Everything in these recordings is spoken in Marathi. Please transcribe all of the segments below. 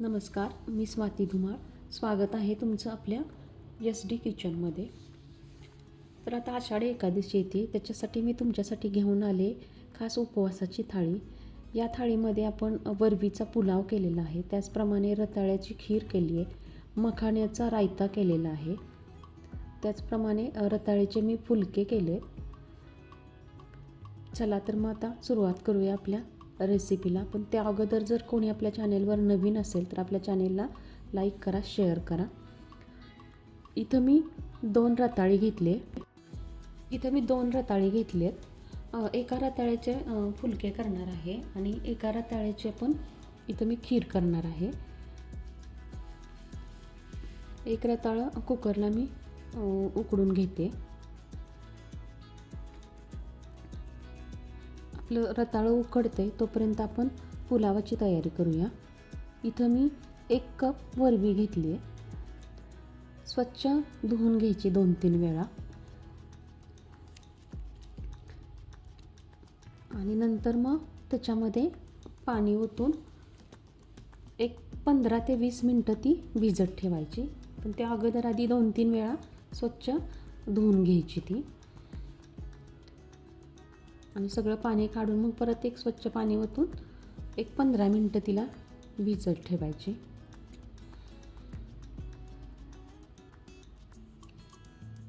नमस्कार मी स्वाती धुमाळ. स्वागत आहे तुमचं आपल्या एस डी किचनमध्ये तर आता आषाढी एकादशी येते त्याच्यासाठी मी तुमच्यासाठी घेऊन आले खास उपवासाची थाळी. या थाळीमध्ये आपण वरवीचा पुलाव केलेला आहे त्याचप्रमाणे रताळ्याची खीर केली आहे मखाण्याचा रायता केलेला आहे. त्याचप्रमाणे रताळ्याचे मी फुलके केले. चला तर मग आता सुरुवात करूया आपल्या रेसिपीला. पण त्या अगोदर जर कोणी आपल्या चॅनेलवर नवीन असेल तर आपल्या चॅनेलला लाईक करा शेअर करा. इथं मी दोन रताळी घेतले. इथं मी दोन रताळी घेतले आहेत एका रताळ्याचे फुलके करणार आहे आणि एका रताळ्याचे पण इथं मी खीर करणार आहे. एक रताळं कुकरला मी उकडून घेते. आपलं रताळं उकडते तोपर्यंत आपण पुलावाची तयारी करूया. इथं मी एक कप वरवी घेतली आहे. स्वच्छ धुवून घ्यायची दोन तीन वेळा. आणि नंतर मग त्याच्यामध्ये पाणी ओतून एक पंधरा ते वीस मिनटं ती भिजत ठेवायची. पण त्या अगोदर आधी दोन तीन वेळा स्वच्छ धुवून घ्यायची ती. आणि सगळं पाणी काढून मग परत एक स्वच्छ पाणी ओतून एक पंधरा मिनटं तिला भिजत ठेवायची.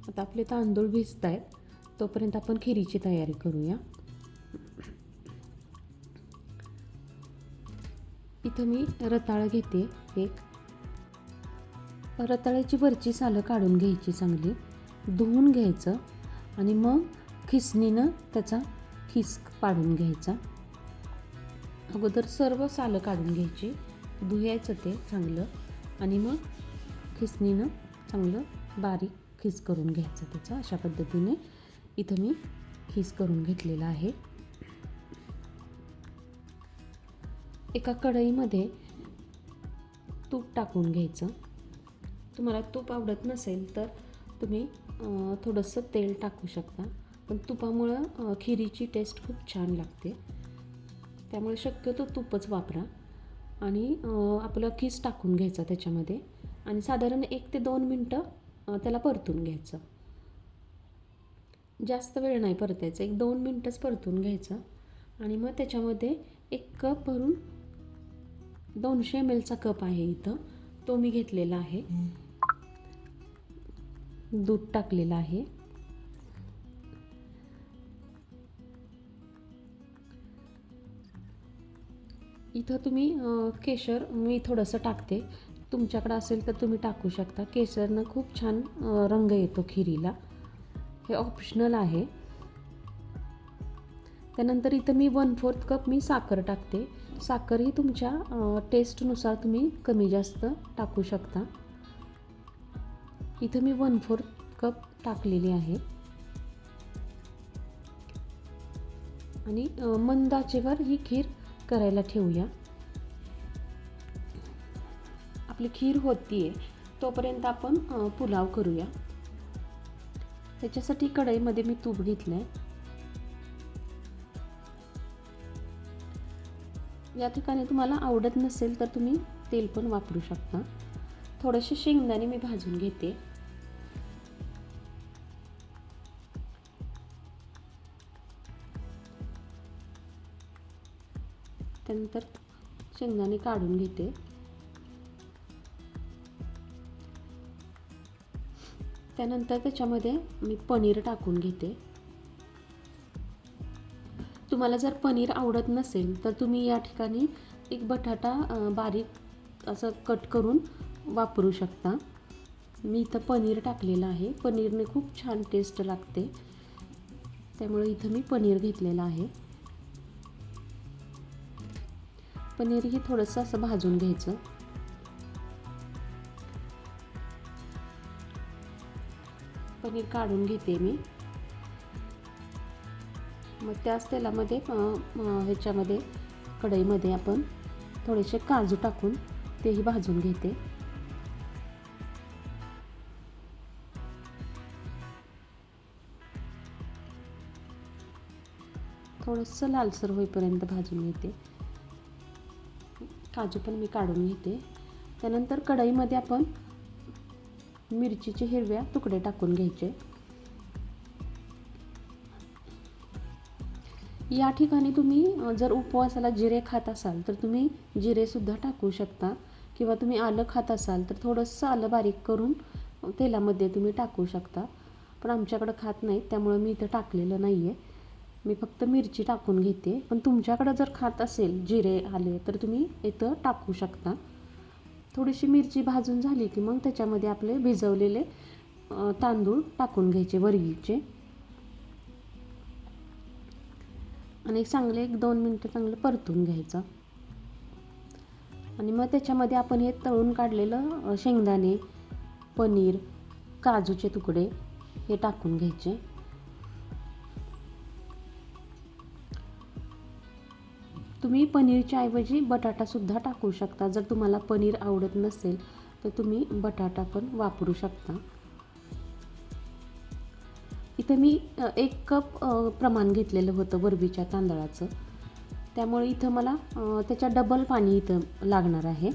आता आपले तांदूळ भिजत आहेत तोपर्यंत आपण खिरीची तयारी करूया. इथं मी रताळं घेते एक. रताळ्याची वरची सालं काढून घ्यायची चांगली. धुवून घ्यायचं आणि मग खिसणीनं त्याचा खिस पाडून घ्यायचा. अगोदर सर्व सालं काढून घ्यायची. धुयायचं ते चांगलं. आणि मग खिसणीनं चांगलं बारीक खिस करून घ्यायचं त्याचा. अशा पद्धतीने इथं मी खिस करून घेतलेला आहे. एका कढईमध्ये तूप टाकून घ्यायचं. तुम्हाला तूप आवडत नसेल तर तुम्ही थोडंसं तेल टाकू शकता. पण तुपामुळं खिरीची टेस्ट खूप छान लागते. त्यामुळे शक्यतो तूपच वापरा. आणि आपलं खीस टाकून घ्यायचा त्याच्यामध्ये. आणि साधारण एक ते दोन मिनटं त्याला परतून घ्यायचं. जास्त वेळ नाही परतायचं. एक दोन मिनटंच परतून घ्यायचं. आणि मग त्याच्यामध्ये एक कप भरून दोनशे एम एलचा कप आहे इथं. तो मी घेतलेला आहे. दूध टाकलेलं आहे. इथं तुम्ही केशर मी थोडंसं टाकते. तुमच्याकडं असेल तर तुम्ही टाकू शकता. केशरनं खूप छान रंग येतो खिरीला. हे ऑप्शनल आहे. त्यानंतर इथं मी वन फोर्थ कप मी साखर टाकते. साखर ही तुमच्या टेस्टनुसार तुम्ही कमी जास्त टाकू शकता. इथं मी वन फोर्थ कप टाकलेली आहे. आणि मंदाचेवर ही खीर करायला ठेवूया. आपली खीर होतीये तोपर्यंत आपण पुलाव करूया. त्याच्यासाठी कढईमध्ये मी तूप घेतलं आहे या ठिकाणी तुम्हाला आवडत नसेल तर तुम्ही तेल पण वापरू शकता. थोडेसे शेंगदाणे मी भाजून घेते. त्यानंतर शेंगदाणे काढून घेते. त्यानंतर त्याच्यामध्ये मी पनीर टाकून घेते. तुम्हाला जर पनीर आवडत नसेल तर तुम्ही या ठिकाणी एक बटाटा बारीक असं कट करून वापरू शकता. मी इथं पनीर टाकलेलं आहे. पनीरने खूप छान टेस्ट लागते. त्यामुळे इथं मी पनीर घेतलेलं आहे. पनीरही थोडंसं असं भाजून घ्यायचं. पनीर काढून घेते मी. मग त्याच तेलामध्ये ह्याच्यामध्ये कढईमध्ये आपण थोडेसे काजू टाकून तेही भाजून घेते. थोडंसं लालसर होईपर्यंत भाजून घेते. काजू पण मी काढून घेते. त्यानंतर कढईमध्ये आपण मिरचीचे हिरव्या तुकडे टाकून घ्यायचे. या ठिकाणी तुम्ही जर उपवासाला जिरे खात असाल तर तुम्ही जिरेसुद्धा टाकू शकता. किंवा तुम्ही आलं खात असाल तर थोडंसं आलं बारीक करून तेलामध्ये तुम्ही टाकू शकता. पण आमच्याकडं खात नाहीत त्यामुळं मी इथं टाकलेलं नाही आहे मी फक्त मिरची टाकून घेते. पण तुमच्याकडं जर खात असेल जिरे आले तर तुम्ही इथं टाकू शकता. थोडीशी मिरची भाजून झाली की मग त्याच्यामध्ये आपले भिजवलेले तांदूळ टाकून घ्यायचे वरीलचे आणि एक चांगले एक दोन मिनटं चांगलं परतून घ्यायचं. आणि मग त्याच्यामध्ये आपण हे तळून काढलेलं शेंगदाणे पनीर काजूचे तुकडे हे टाकून घ्यायचे. तुम्ही पनीरच्या ऐवजी बटाटासुद्धा टाकू शकता. जर तुम्हाला पनीर आवडत नसेल तर तुम्ही बटाटा पण वापरू शकता. इथं मी एक कप प्रमाण घेतलेलं होतं वरबीच्या तांदळाचं. त्यामुळे इथं मला त्याच्या डबल पाणी इथं लागणार आहे.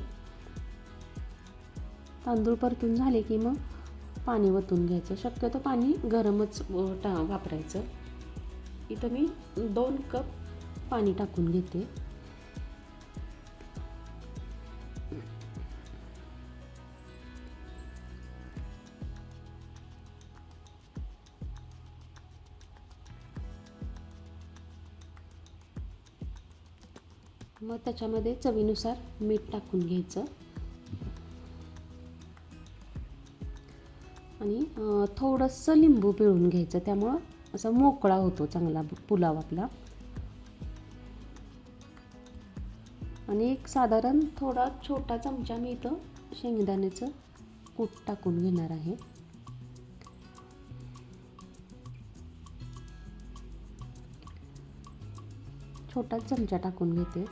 तांदूळ परतून झाले की मग पाणी वतून घ्यायचं. शक्यतो पाणी गरमच टा वापरायचं. इथं मी दोन कप पाणी टाकून घेते. मग त्याच्यामध्ये चवीनुसार मीठ टाकून घ्यायचं. आणि थोडंसं लिंबू पिळून घ्यायचं. त्यामुळं असा मोकळा होतो चांगला पुलाव आपला. आणि एक साधारण थोडा छोटा चमचा मी इथं शेंगदाण्याचं कूट टाकून घेणार आहे. छोटा चमचा टाकून घेते.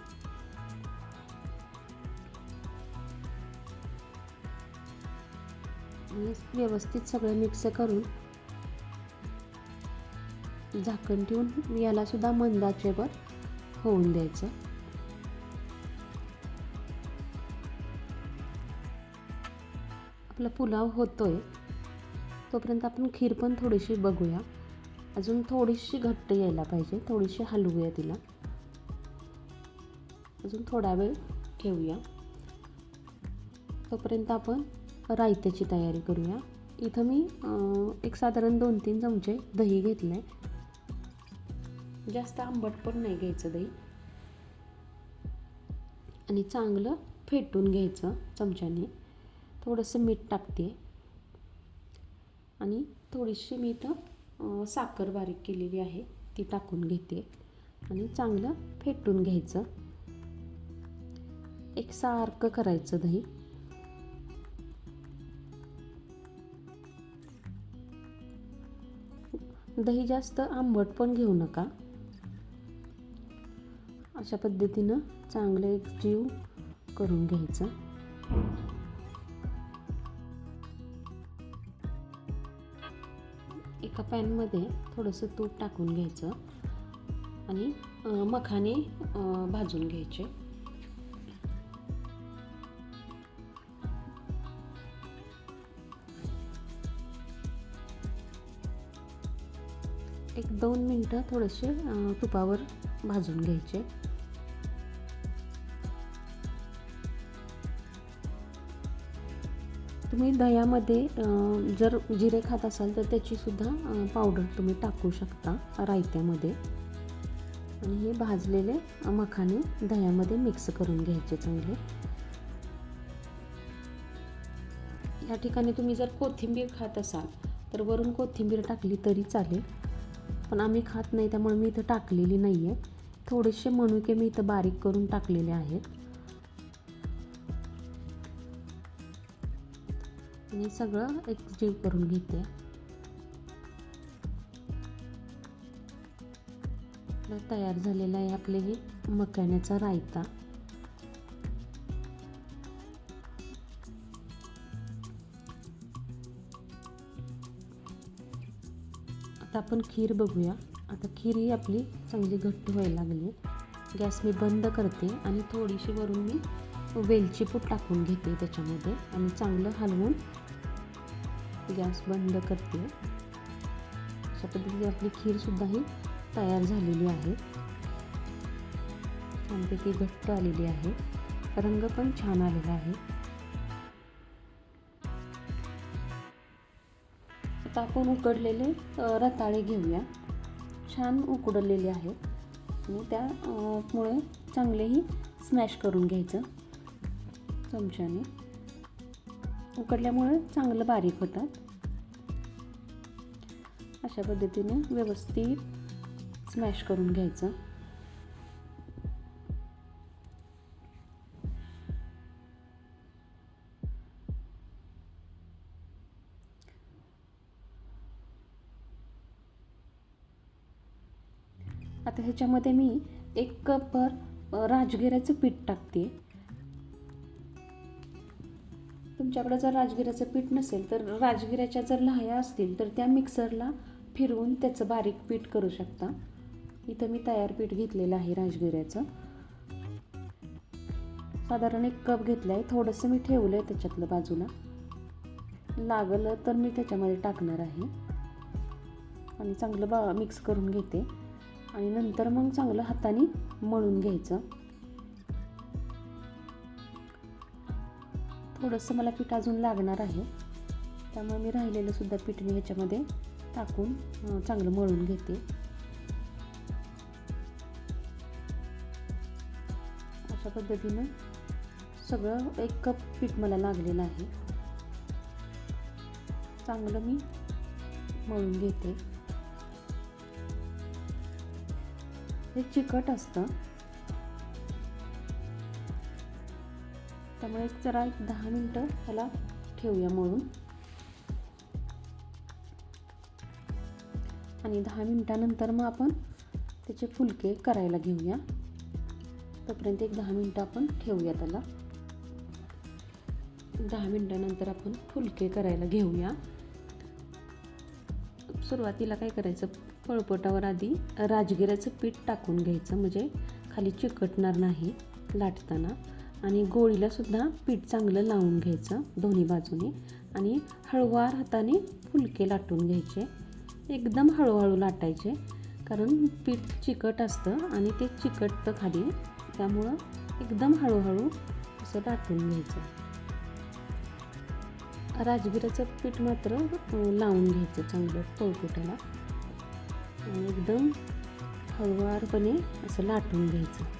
व्यवस्थित सगळं मिक्स करून झाकण ठेवून याला सुद्धा मंदाचेवर होऊन द्यायचं. आपला पुलाव होतो आहे तोपर्यंत आपण खीर पण थोडीशी बघूया. अजून थोडीशी घट्ट यायला पाहिजे थोडीशी हलवूया तिला. अजून थोडा वेळ ठेवूया. तोपर्यंत आपण रायत्याची तयारी करूया. इथं मी एक साधारण दोन तीन चमचे दही घेतलं आहे जास्त आंबट पण नाही घ्यायचं दही. आणि चांगलं फेटून घ्यायचं चमच्याने. थोडंसं मीठ टाकते. आणि थोडीशी मी इथं साखर बारीक केलेली आहे ती टाकून घेते. आणि चांगलं फेटून घ्यायचं. एक सारखं करायचं दही. दही जास्त आंबट पण घेऊ नका. अशा पद्धतीनं चांगलं एक जीव करून घ्यायचं. एका पॅनमध्ये थोडंसं तूप टाकून घ्यायचं आणि मखाने भाजून घ्यायचे. एक दोन मिनटं थोडेसे तुपावर भाजून घ्यायचे. तुम्ही दह्यामध्ये जर जिरे खात असाल तर त्याचीसुद्धा पावडर तुम्ही टाकू शकता रायत्यामध्ये. आणि हे भाजलेले मखाने दह्यामध्ये मिक्स करून घ्यायचे चांगले. या ठिकाणी तुम्ही जर कोथिंबीर खात असाल तर वरून कोथिंबीर टाकली तरी चालेल. पण आम्ही खात नाही त्यामुळे मी इथं टाकलेली नाही आहे थोडेसे मनुके मी इथं बारीक करून टाकलेले आहेत. आणि सगळं एकजीव करून घेते. तयार झालेला आहे आपले हे मक्याण्याचा रायता. आता आपण खीर बघूया. आता खीर ही आपली चांगली घट्ट व्हायला लागली. गॅस मी बंद करते आणि थोडीशी वरून मी वेलची पूड टाकून घेते त्याच्यामध्ये आणि चांगलं हलवून गॅस बंद करते. अशा पद्धतीने आपली खीरसुद्धा ही तयार झालेली आहे. छानपैकी घट्ट आलेली आहे. रंग पण छान आलेला आहे. आता आपण उकडलेले रताळे घेऊया. छान उकडलेले आहेत. आणि त्यामुळे चांगलेही स्मॅश करून घ्यायचं. चमच्याने उकडल्यामुळे चांगलं बारीक होतात. अशा पद्धतीने व्यवस्थित स्मॅश करून घ्यायचं. आता ह्याच्यामध्ये मी एक कपभर राजगिऱ्याचं पीठ टाकते. तुमच्याकडे जर राजगिऱ्याचं पीठ नसेल तर राजगिऱ्याच्या जर लहाया असतील तर त्या मिक्सरला फिरवून त्याचं बारीक पीठ करू शकता. इथं मी तयार पीठ घेतलेलं आहे राजगिऱ्याचं. साधारण एक कप घेतलं आहे थोडंसं मी ठेवलं आहे त्याच्यातलं बाजूला. लागलं तर मी त्याच्यामध्ये टाकणार आहे. आणि चांगलं बा मिक्स करून घेते. आणि नंतर मग चांगलं हाताने मळून घ्यायचं. थोडंसं मला पीठ अजून लागणार आहे. त्यामुळे मी राहिलेलं सुद्धा पीठ मी ह्याच्यामध्ये टाकून चांगलं मळून घेते. अशा पद्धतीनं सगळं एक कप पीठ मला लागलेलं आहे. चांगलं मी मळून घेते. हे चिकट असतं. त्यामुळे एक जरा एक दहा मिनटं त्याला ठेवूया मळून. आणि दहा मिनटानंतर मग आपण त्याचे फुलके करायला घेऊया. तोपर्यंत एक दहा मिनटं आपण ठेवूया त्याला. दहा मिनटानंतर आपण फुलके करायला घेऊया. सुरुवातीला काय करायचं? पळपटावर आधी राजगिऱ्याचं पीठ टाकून घ्यायचं. म्हणजे खाली चिकटणार नाही लाटताना. आणि गोळीलासुद्धा पीठ चांगलं लावून घ्यायचं दोन्ही बाजूने. आणि हळुवार हाताने फुलके लाटून घ्यायचे. एकदम हळूहळू लाटायचे कारण पीठ चिकट असतं आणि ते चिकटतं खाली. त्यामुळं एकदम हळूहळू असं लाटून घ्यायचं. राजगिराचं पीठ मात्र लावून घ्यायचं चांगलं पोळकुटाला एकदम हळुवारपणे असं लाटून घ्यायचं.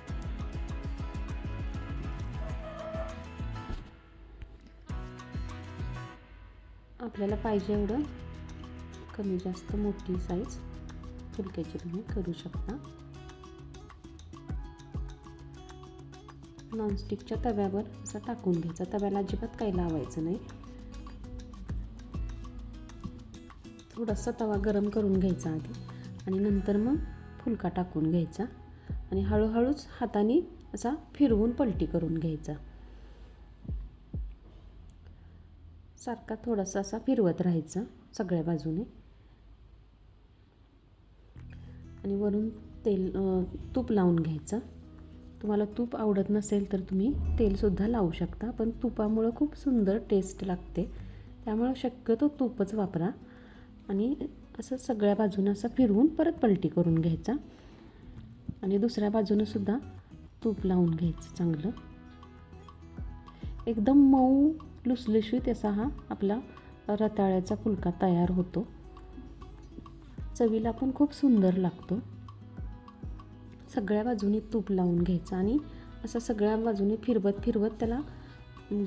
आपल्याला पाहिजे एवढं कमी जास्त मोठी साईज फुलक्याची तुम्ही करू शकता. नॉनस्टिकच्या तव्यावर असं टाकून घ्यायचा. तव्याला अजिबात काही लावायचं नाही. थोडासा तवा गरम करून घ्यायचा आधी आणि नंतर मग फुलका टाकून घ्यायचा आणि हळूहळूच हाताने असा फिरवून पलटी करून घ्यायचा. सारखा थोडासा असा फिरवत राहायचा सगळ्या बाजूने. आणि वरून तेल तूप लावून घ्यायचं. तुम्हाला तूप आवडत नसेल तर तुम्ही तेलसुद्धा लावू शकता पण तुपामुळं खूप सुंदर टेस्ट लागते. त्यामुळं शक्यतो तूपच वापरा. आणि असं सगळ्या बाजूनं असं फिरवून परत पलटी करून घ्यायचा. आणि दुसऱ्या बाजूनंसुद्धा तूप लावून घ्यायचं चांगलं. एकदम मऊ लुसलुशीत असा हा आपला रताळ्याचा फुलका तयार होतो. चवीला पण खूप सुंदर लागतो. सगळ्या बाजूनी तूप लावून घ्यायचं आणि असं सगळ्या बाजूने फिरवत फिरवत त्याला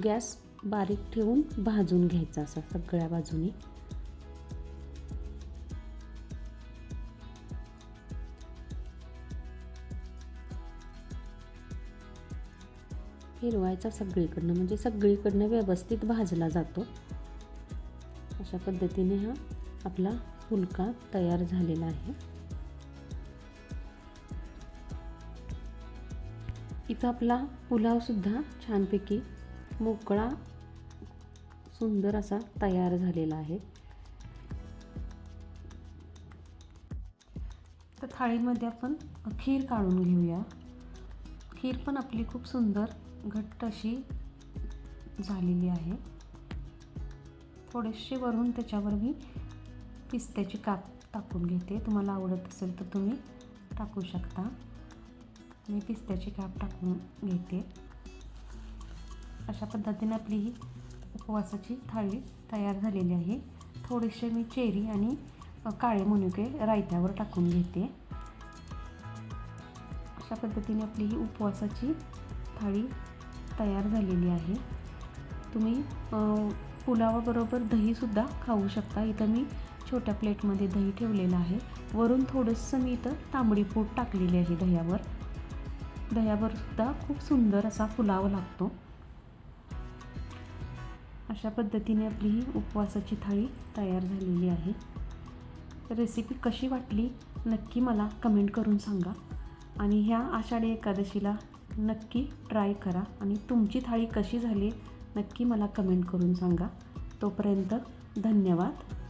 गॅस बारीक ठेवून भाजून घ्यायचा असं सगळ्या बाजूनी. फिरवायचा सगळीकडनं म्हणजे सगळीकडनं व्यवस्थित भाजला जातो. अशा पद्धतीने हा आपला फुलका तयार झालेला आहे. इथं आपला पुलावसुद्धा छानपैकी मोकळा सुंदर असा तयार झालेला आहे. तर थाळीमध्ये आपण खीर काढून घेऊया. खीर पण आपली खूप सुंदर घट्ट अशी झालेली आहे. थोडेसे वरून त्याच्यावर मी पिस्त्याची काप टाकून घेते. तुम्हाला आवडत असेल तर तुम्ही टाकू शकता. मी पिस्त्याची काप टाकून घेते. अशा पद्धतीने आपली ही उपवासाची थाळी तयार झालेली आहे. थोडेसे मी चेरी आणि काळे मनुके रायत्यावर टाकून घेते. अशा पद्धतीने आपली ही उपवासाची थाळी तयार झालेली आहे. तुम्ही पुलावाबरोबर दहीसुद्धा खाऊ शकता. इथं मी छोट्या प्लेटमध्ये दही ठेवलेलं आहे. वरून थोडंसं मी इथं तांबडी पूड टाकलेली आहे दह्यावर. दह्यावर सुद्धा खूप सुंदर असा पुलाव लागतो. अशा पद्धतीने आपली ही उपवासाची थाळी तयार झालेली आहे. रेसिपी कशी वाटली नक्की मला कमेंट करून सांगा. आणि ह्या आषाढी एकादशीला नक्की ट्राय करा. आणि तुमची थाळी कशी झाली नक्की मला कमेंट करून सांगा. तोपर्यंत धन्यवाद.